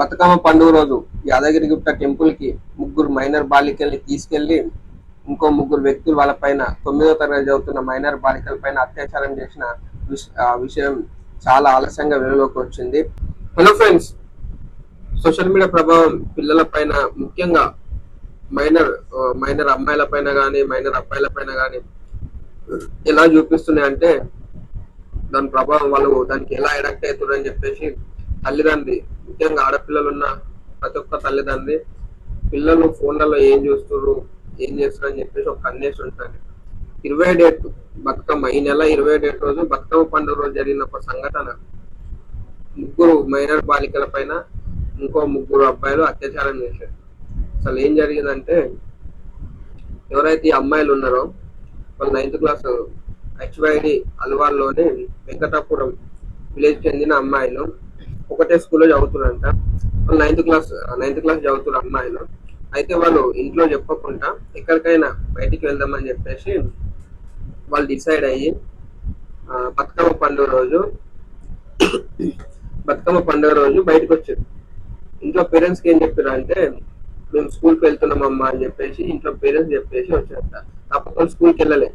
బతుకమ్మ పండుగ రోజు యాదగిరిగుట్ట టెంపుల్కి ముగ్గురు మైనర్ బాలికల్ని తీసుకెళ్ళి ఇంకో ముగ్గురు వ్యక్తులు వాళ్ళ పైన తొమ్మిదో తరగతి చదువుతున్న మైనర్ బాలికల పైన అత్యాచారం చేసిన ఆ విషయం చాలా ఆలస్యంగా వెలుగులోకి వచ్చింది. హలో ఫ్రెండ్స్ సోషల్ మీడియా ప్రభావం పిల్లల పైన ముఖ్యంగా మైనర్ మైనర్ అమ్మాయిల పైన కానీ మైనర్ అబ్బాయిల పైన కానీ ఎలా చూపిస్తున్నాయి అంటే దాని ప్రభావం వాళ్ళు దానికి ఎలా అడాక్ట్ అవుతుందని చెప్పేసి తల్లిదండ్రి ముఖ్యంగా ఆడపిల్లలు ఉన్న ప్రతి ఒక్క తల్లిదండ్రి పిల్లలు ఫోన్లలో ఏం చూస్తున్నారు ఏం చేస్తున్నారు అని చెప్పేసి ఒక కన్నేసి ఉంటుంది. ఇరవై డేట్ బతుకమ్మ ఈ నెల ఇరవై డేట్ రోజు బతుకమ్మ పండుగ రోజు జరిగిన ఒక సంఘటన. ముగ్గురు మైనర్ బాలికల పైన ఇంకో ముగ్గురు అబ్బాయిలు అత్యాచారం చేశారు. అసలు ఏం జరిగిందంటే ఎవరైతే ఈ అమ్మాయిలు ఉన్నారో వాళ్ళు నైన్త్ క్లాస్ హెచ్వైడి అల్వాల్లోని వెంకటాపురం విలేజ్ చెందిన అమ్మాయిలు ఒకటే స్కూల్లో చదువుతున్నారంట వాళ్ళు నైన్త్ క్లాస్ నైన్త్ క్లాస్ చదువుతున్న అమ్మాయిలు. అయితే వాళ్ళు ఇంట్లో చెప్పకుండా ఎక్కడికైనా బయటికి వెళ్దామని చెప్పేసి వాళ్ళు డిసైడ్ అయ్యి బతుకమ్మ పండుగ రోజు బతుకమ్మ పండుగ రోజు బయటకు వచ్చారు. ఇంట్లో పేరెంట్స్కి ఏం చెప్పారు అంటే మేము స్కూల్కి వెళ్తున్నామమ్మా అని చెప్పేసి ఇంట్లో పేరెంట్స్ చెప్పేసి వచ్చారంట. తప్పకుండా స్కూల్కి వెళ్ళలే.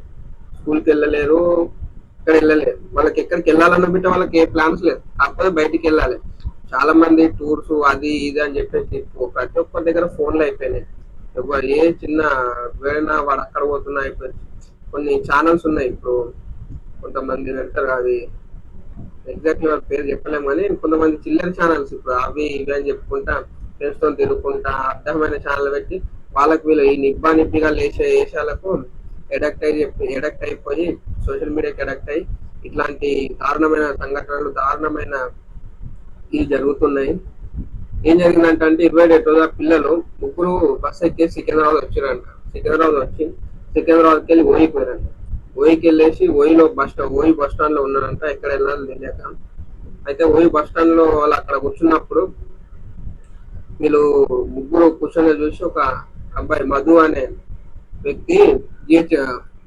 స్కూల్కి వెళ్ళలేరు. ఎక్కడ వెళ్ళలేదు. వాళ్ళకి ఎక్కడికి వెళ్ళాలన్న బిడ్డ వాళ్ళకి ఏ ప్లాన్స్ లేదు. కాకపోతే బయటికి వెళ్ళాలి. చాలా మంది టూర్స్ అది ఇది అని చెప్పేసి ప్రతి ఒక్కరి దగ్గర ఫోన్లు అయిపోయినాయి. ఎవరు ఏ చిన్న వేడైనా వాడు అక్కడ పోతున్నా అయిపోయింది కొన్ని ఛానల్స్ ఉన్నాయి. ఇప్పుడు కొంతమంది పెడతారు అవి ఎగ్జాక్ట్లీ వాళ్ళ పేరు చెప్పలేము కానీ కొంతమంది చిల్లర ఛానల్స్ ఇప్పుడు అవి ఇవి అని చెప్పుకుంటా ఫ్రెండ్స్తో తిరుగుకుంటా అర్థమైన ఛానల్ పెట్టి వాళ్ళకి వీళ్ళు ఈ నిబ్బా నిబ్బిగా లేచే వేషాలకు ఎడక్ట్ అయి ఎడక్ట్ అయిపోయి సోషల్ మీడియాకి ఎడక్ట్ అయి ఇట్లాంటి దారుణమైన సంఘటనలు దారుణమైన ఇవి జరుగుతున్నాయి. ఏం జరిగిందంటే అంటే ఇరవై డేట్ పిల్లలు ముగ్గురు బస్ ఎక్కేసి సికింద్రాబాద్ వచ్చారంట. సికింద్రాబాద్ వచ్చి సికింద్రాబాద్కి వెళ్ళి ఓయికి పోయారంట. ఓయికి వెళ్ళేసి ఓయిలో బస్ స్టాండ్ ఓయి బస్ స్టాండ్లో ఉన్నారంట. ఎక్కడ వెళ్ళాలో తెలియక. అయితే ఓయి బస్ స్టాండ్లో వాళ్ళు అక్కడ కూర్చున్నప్పుడు వీళ్ళు ముగ్గురు కూర్చొని చూసి ఒక అబ్బాయి మధు అనే వ్యక్తి జిహెచ్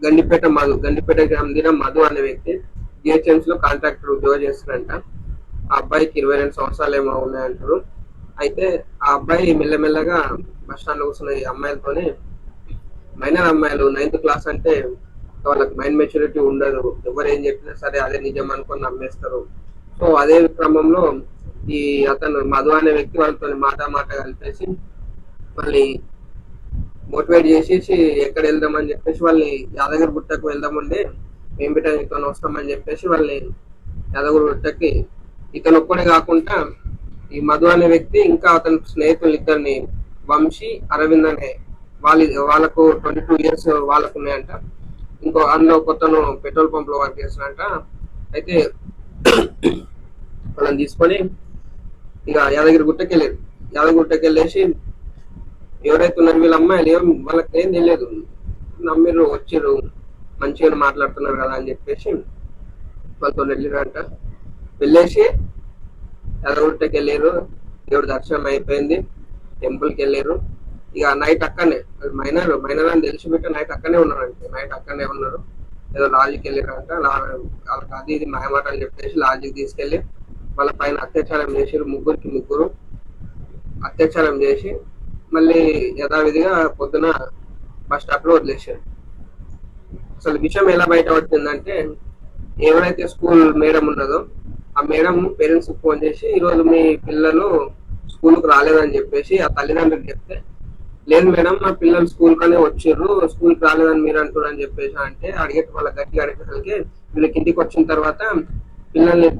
గండిపేట మధు గండిపేటకి చెందిన మధు అనే వ్యక్తి జిహెచ్ఎంసీ లో కాంట్రాక్టర్ ఉద్యోగం చేస్తున్నారంట ఆ అబ్బాయికి ఇరవై రెండు సంవత్సరాలు ఏమో ఉన్నాయంటారు. అయితే ఆ అబ్బాయి మెల్లమెల్లగా బస్ స్టాండ్లో కూర్చున్న ఈ అమ్మాయిలతోనే మైనర్ అమ్మాయిలు నైన్త్ క్లాస్ అంటే వాళ్ళకి మైండ్ మెచ్యూరిటీ ఉండదు. ఎవరు ఏం చెప్పినా సరే అదే నిజం అనుకొని నమ్మేస్తారు. సో అదే క్రమంలో ఈ అతను మధు అనే వ్యక్తి వాళ్ళతో మాట మాట కలిపేసి మళ్ళీ మోటివేట్ చేసేసి ఎక్కడ వెళ్దామని చెప్పేసి వాళ్ళని యాదగిరి గుట్టకు వెళ్దామండి. మేము బిడ్డ ఇక్కడ వస్తామని చెప్పేసి వాళ్ళని యాదగిరి గుట్టకి ఇతను ఒక్కడే కాకుండా ఈ మధు అనే వ్యక్తి ఇంకా అతని స్నేహితులు ఇద్దరిని వంశీ అరవింద్ అనే వాళ్ళ వాళ్ళకు ట్వంటీ టూ ఇయర్స్ వాళ్ళకు ఉన్నాయంట. ఇంకో అందులో కొత్తను పెట్రోల్ పంప్లో వర్క్ చేస్తున్నారంట అయితే వాళ్ళని తీసుకొని ఇక యాదగిరి గుట్టకి వెళ్ళారు యాదగిరి గుట్టకి వెళ్ళేసి ఎవరైతే ఉన్నారు వీళ్ళ అమ్మాయిలు ఏం వాళ్ళకి ఏం తెలియదు. నమ్మిరు వచ్చిర్రు మంచిగా మాట్లాడుతున్నారు కదా అని చెప్పేసి వాళ్ళతో వెళ్ళిరంట. వెళ్ళేసి ఎర్రగుట్టకి వెళ్ళారు దేవుడు దర్శనం అయిపోయింది. టెంపుల్కి వెళ్ళారు ఇక నైట్ అక్కడనే మైనర్ మైనర్ అని తెలిసి పెట్టి నైట్ అక్కడనే ఉన్నారంటే. నైట్ అక్కడనే ఉన్నారు. ఏదో లాజిక్ వెళ్ళారంట. వాళ్ళకి అది ఇది మాయమాటలు చెప్పేసి లాజిక్ తీసుకెళ్ళి వాళ్ళ పైన అత్యాచారం చేసారు ముగ్గురికి ముగ్గురు అత్యాచారం చేసి మళ్ళీ యథావిధిగా పొద్దున బస్ స్టాప్లో వదిలేశారు. అసలు విషయం ఎలా బయట పడుతుందంటే ఎవరైతే స్కూల్ మేడం ఉన్నదో ఆ మేడం పేరెంట్స్ ఫోన్ చేసి ఈ రోజు మీ పిల్లలు స్కూల్కి రాలేదని చెప్పేసి ఆ తల్లిదండ్రులకు చెప్తే లేదు మేడం మా పిల్లలు స్కూల్ కనే వచ్చిర్రు స్కూల్కి రాలేదని మీరు అంటున్నారు అని చెప్పేసి అంటే అడిగే వాళ్ళ గట్టిగా అడిగేసరికి వీళ్ళకి ఇంటికి వచ్చిన తర్వాత పిల్లల్ని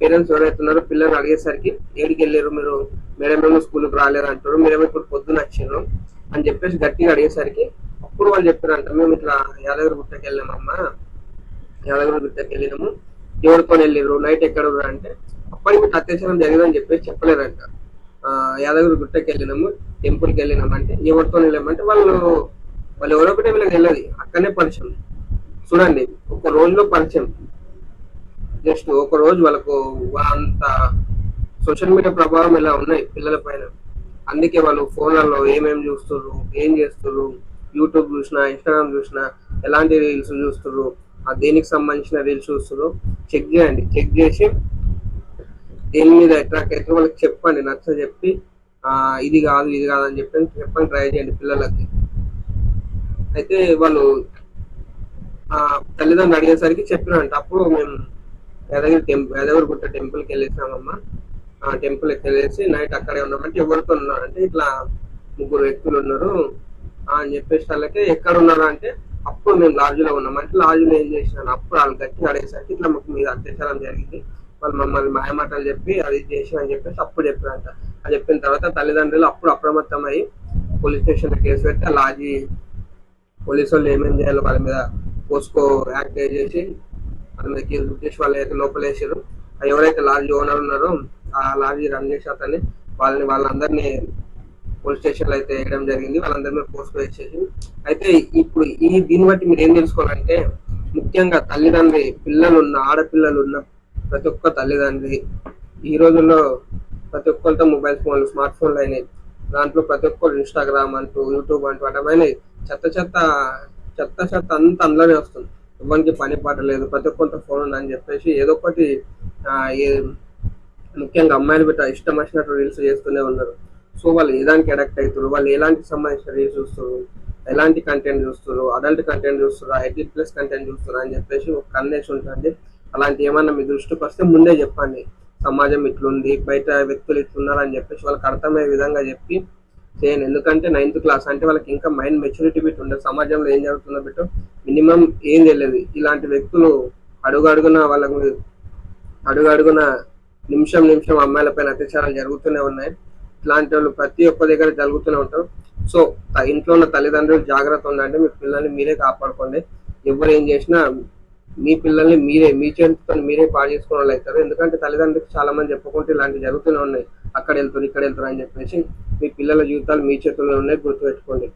పేరెంట్స్ ఎవరైతే ఉన్నారో పిల్లల్ని అడిగేసరికి ఏడికి వెళ్ళారు మీరు మేడమేమో స్కూల్కి రాలేరు అంటారు మీరేమో ఇప్పుడు పొద్దున వచ్చారు అని చెప్పేసి గట్టిగా అడిగేసరికి అప్పుడు వాళ్ళు చెప్పారంట మేము ఇట్లా యాదగిరి గుట్టకి వెళ్ళామమ్మా యాదగిరి గుట్టకి వెళ్ళినాము ఎవరితో వెళ్ళిరు నైట్ ఎక్కడ అంటే అప్పటికి మీకు అత్యాచారం జరిగిందని చెప్పేసి చెప్పలేదంట ఆ, యాదగిరి గుట్టకి వెళ్ళినాము టెంపుల్కి వెళ్ళినాము అంటే ఎవరితో వెళ్ళామంటే వాళ్ళు వాళ్ళు ఎవరో ఒకటే వీళ్ళకి వెళ్ళదు అక్కడనే పరిచయం. చూడండి ఒక రోజులో పరిచయం. జస్ట్ ఒక రోజు వాళ్ళకు అంత సోషల్ మీడియా ప్రభావం ఇలా ఉన్నాయి పిల్లల పైన. అందుకే వాళ్ళు ఫోన్లలో ఏమేమి చూస్తున్నారు ఏం చేస్తున్నారు యూట్యూబ్ చూసినా ఇన్స్టాగ్రామ్ చూసినా ఎలాంటి రీల్స్ చూస్తున్నారు ఆ దేనికి సంబంధించిన రీల్స్ చూస్తున్నారు చెక్ చేయండి. చెక్ చేసి దేని మీద అట్రాక్ట్ అయితే వాళ్ళకి చెప్పండి నచ్చ చెప్పి ఇది కాదు ఇది కాదు అని చెప్పి చెప్పండి ట్రై చేయండి పిల్లలకి. అయితే వాళ్ళు తల్లిదండ్రులు అడిగేసరికి చెప్పినంట అప్పుడు మేము యాదగిరి టెంపుల్ యాదగిరి గుట్ట టెంపుల్కి వెళ్ళేసామమ్మా టెంపుల్ ఎత్తేసి నైట్ అక్కడే ఉన్నామంటే ఎవరితో ఉన్నారు అంటే ఇట్లా ముగ్గురు వ్యక్తులు ఉన్నారు. అని చెప్పేసి వాళ్ళకి ఎక్కడ ఉన్నారు అంటే అప్పుడు మేము లాడ్జ్లో ఉన్నాం. అంటే లాడ్జ్లో ఏం చేసినాను అప్పుడు వాళ్ళు గట్టి అడిగేసరికి ఇట్లా మాకు మీద అత్యాచారం జరిగింది. వాళ్ళు మమ్మల్ని మాయమాటలు చెప్పి అది చేసి అని చెప్పేసి అప్పుడు చెప్పారంట. అది చెప్పిన తర్వాత తల్లిదండ్రులు అప్పుడు అప్రమత్తమై పోలీస్ స్టేషన్ కేసు పెట్టి లాజి పోలీసు వాళ్ళు ఏమేం చేయాలో వాళ్ళ మీద పోస్కో యాక్ట్ చేసి వాళ్ళ మీద కేసు చేసి వాళ్ళు అయితే లోపలేసారు. ఆ ఎవరైతే లాడ్జ్ ఓనర్ ఉన్నారో అలాగే లాడ్జీ రన్ అతన్ని. వాళ్ళని వాళ్ళందరినీ పోలీస్ స్టేషన్లో అయితే వేయడం జరిగింది. వాళ్ళందరి మీద పోస్కో వేసేసి. అయితే ఇప్పుడు ఈ దీన్ని బట్టి మీరు ఏం తెలుసుకోవాలంటే ముఖ్యంగా తల్లిదండ్రి పిల్లలు ఉన్న ఆడపిల్లలు ఉన్న ప్రతి ఒక్క తల్లిదండ్రి ఈ రోజుల్లో ప్రతి ఒక్కరితో మొబైల్ ఫోన్లు స్మార్ట్ ఫోన్లు అయినాయి. దాంట్లో ప్రతి ఒక్కరు ఇన్స్టాగ్రామ్ అంటూ యూట్యూబ్ అంటూ అటమైన చెత్త చెత్త చెత్త చెత్త అంతా అందులోనే వస్తుంది. ఎవరికి పని పాట లేదు. ప్రతి ఒక్కరితో ఫోన్ ఉందని చెప్పేసి ఏదో ఒకటి ముఖ్యంగా అమ్మాయిలు బిడ్డ ఇష్టం వచ్చినట్టు రీల్స్ చేస్తూనే ఉన్నారు. సో వాళ్ళు ఏ దానికి అడాక్ట్ అవుతారు వాళ్ళు ఎలాంటి సంబంధించిన రీల్స్ చూస్తారు ఎలాంటి కంటెంట్ చూస్తారు అడల్ట్ కంటెంట్ చూస్తారా ఎయిటీన్ ప్లస్ కంటెంట్ చూస్తారా అని చెప్పేసి ఒక కన్నేసి ఉంటుంది అలాంటి ఏమన్నా మీ దృష్టికి వస్తే ముందే చెప్పండి. సమాజం ఇట్లుంది బయట వ్యక్తులు ఇట్లున్నారు అని చెప్పేసి వాళ్ళకి అర్థమయ్యే విధంగా చెప్పి చేయను. ఎందుకంటే నైన్త్ క్లాస్ అంటే వాళ్ళకి ఇంకా మైండ్ మెచ్యూరిటీ బిట్ ఉండదు సమాజంలో ఏం జరుగుతుందో బిట్టు మినిమం ఏం తెలియదు. ఇలాంటి వ్యక్తులు అడుగు అడుగున వాళ్ళకు అడుగు అడుగున నిమిషం నిమిషం అమ్మాయిల పైన అత్యాచారాలు జరుగుతూనే ఉన్నాయి. ఇట్లాంటి వాళ్ళు ప్రతి ఒక్క దగ్గర జరుగుతూనే ఉంటారు. సో ఇంట్లో ఉన్న తల్లిదండ్రులు జాగ్రత్త ఉందంటే మీ పిల్లల్ని మీరే కాపాడుకోండి. ఎవరు ఏం చేసినా మీ పిల్లల్ని మీరే మీ చేతితో మీరే పాడు చేసుకునే వాళ్ళు అవుతారు. ఎందుకంటే తల్లిదండ్రులకు చాలా మంది చెప్పుకుంటే ఇలాంటివి జరుగుతూనే ఉన్నాయి. అక్కడ వెళ్తారు ఇక్కడ వెళ్తారు అని చెప్పేసి మీ పిల్లల జీవితాలు మీ చేతుల్లో ఉన్నాయి గుర్తుపెట్టుకోండి.